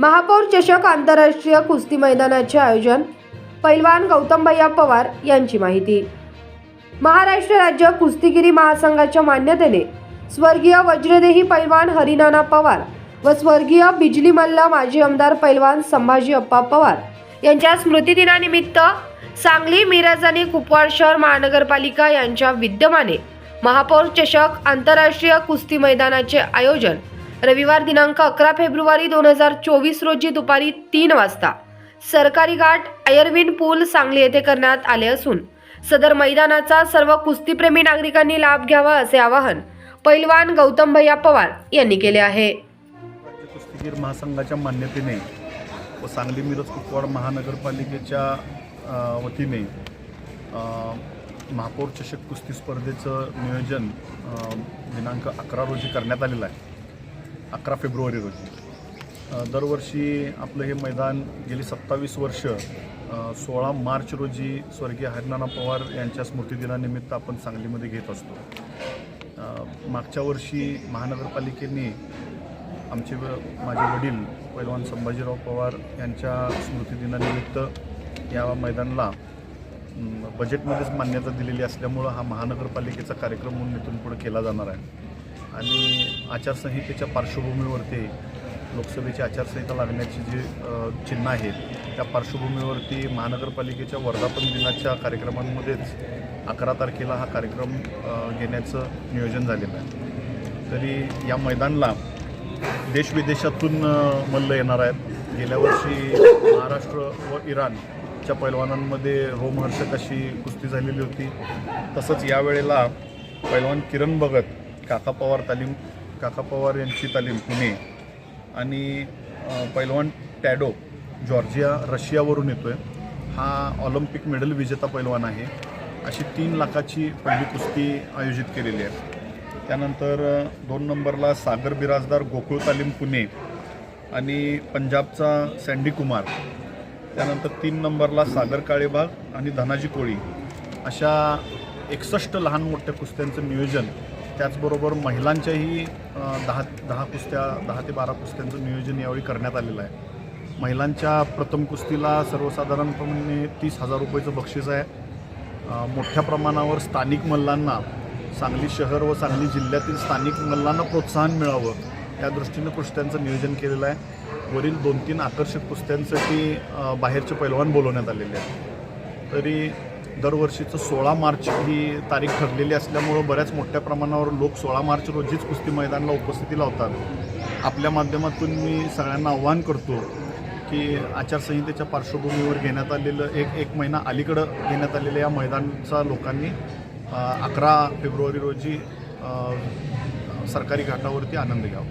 महापौर चषक आंतरराष्ट्रीय कुस्ती मैदानाचे आयोजन पैलवान गौतमभैया पवार यांची माहिती. महाराष्ट्र राज्य कुस्तीगिरी महासंघाच्या मान्यतेने स्वर्गीय वज्रदेही पैलवान हरिनाना पवार व स्वर्गीय बिजली मल्ल माजी आमदार पैलवान संभाजी अप्पा पवार यांच्या स्मृतिदिनानिमित्त सांगली मिरज आणि कुपवाड शहर महानगरपालिका यांच्या विद्यमाने महापौर चषक आंतरराष्ट्रीय कुस्ती मैदानाचे आयोजन रविवार दिनांक अकरा फेब्रुवारी दोन हजार चोवीस रोजी दुपारी तीन वाजता. सरकारी घाट अयरविन पूल सांगली येथे करण्यात आले असून सदर मैदानाचा सर्व कुस्तीप्रेमी नागरिकांनी लाभ घ्यावा असे आवाहन पैलवान गौतम भैया पवार यांनी केले आहे. राज्य कुस्तीगीर महासंघाच्या मान्यतेने व सांगली मिरज कुपवाड महानगरपालिकेच्या वतीने महापौर चषक कुस्ती स्पर्धेचं नियोजन दिनांक अकरा रोजी करण्यात आलेलं आहे. अकरा फेब्रुवारी रोजी. दरवर्षी आपलं हे मैदान गेली सत्तावीस वर्ष सोळा मार्च रोजी स्वर्गीय हरिनाना पवार यांच्या स्मृतिदिनानिमित्त आपण सांगलीमध्ये घेत असतो. मागच्या वर्षी महानगरपालिकेने आमचे माझे वडील पैलवान संभाजीराव पवार यांच्या स्मृतिदिनानिमित्त या मैदानाला बजेटमध्येच मान्यता दिलेली असल्यामुळं हा महानगरपालिकेचा कार्यक्रम म्हणून इथून पुढे केला जाणार आहे. आणि आचारसंहितेच्या पार्श्वभूमीवरती लोकसभेची आचारसंहिता लागण्याची जी चिन्ह आहेत त्या पार्श्वभूमीवरती महानगरपालिकेच्या वर्धापन दिनाच्या कार्यक्रमांमध्येच अकरा तारखेला हा कार्यक्रम घेण्याचं नियोजन झालेलं आहे. तरी या मैदानला देशविदेशातून मल्ल येणार आहेत. गेल्या वर्षी महाराष्ट्र व इराणच्या पैलवानांमध्ये रोमहर्षक अशी कुस्ती झालेली होती. तसंच यावेळेला पैलवान किरण भगत काका पवार तालीम काका पवार यांची तालीम पुणे आणि पैलवान टॅडो जॉर्जिया रशियावरून येतो आहे हा ऑलिम्पिक मेडल विजेता पैलवान आहे. अशी तीन लाखाची पहिली कुस्ती आयोजित केलेली आहे. त्यानंतर दोन नंबरला सागर बिराजदार गोकुळ तालीम पुणे आणि पंजाबचा सँडी कुमार. त्यानंतर तीन नंबरला सागर काळेबाग आणि धनाजी कोळी. अशा एकसष्ट लहान मोठ्या कुस्त्यांचं नियोजन त्याचबरोबर महिलांच्याही दहा दहा कुस्त्या दहा ते बारा कुस्त्यांचं नियोजन यावेळी करण्यात आलेलं आहे. महिलांच्या प्रथम कुस्तीला सर्वसाधारणपणे तीस हजार रुपयेचं बक्षीस आहे. मोठ्या प्रमाणावर स्थानिक मल्लांना सांगली शहर व सांगली जिल्ह्यातील स्थानिक मल्लांना प्रोत्साहन मिळावं या दृष्टीनं कुस्त्यांचं नियोजन केलेलं आहे. वरील दोन तीन आकर्षक कुस्त्यांसाठी बाहेरचे पैलवान बोलवण्यात आलेले आहेत. तरी दरवर्षीचं सोळा मार्च ही तारीख ठरलेली असल्यामुळं बऱ्याच मोठ्या प्रमाणावर लोक सोळा मार्च रोजीच कुस्ती मैदानाला उपस्थिती लावतात. आपल्या माध्यमातून मी सगळ्यांना आव्हान करतो की आचारसंहितेच्या पार्श्वभूमीवर घेण्यात आलेलं एक एक महिना अलीकडं घेण्यात आलेल्या या मैदानचा लोकांनी अकरा फेब्रुवारी रोजी सरकारी घाटावरती आनंद घ्यावा.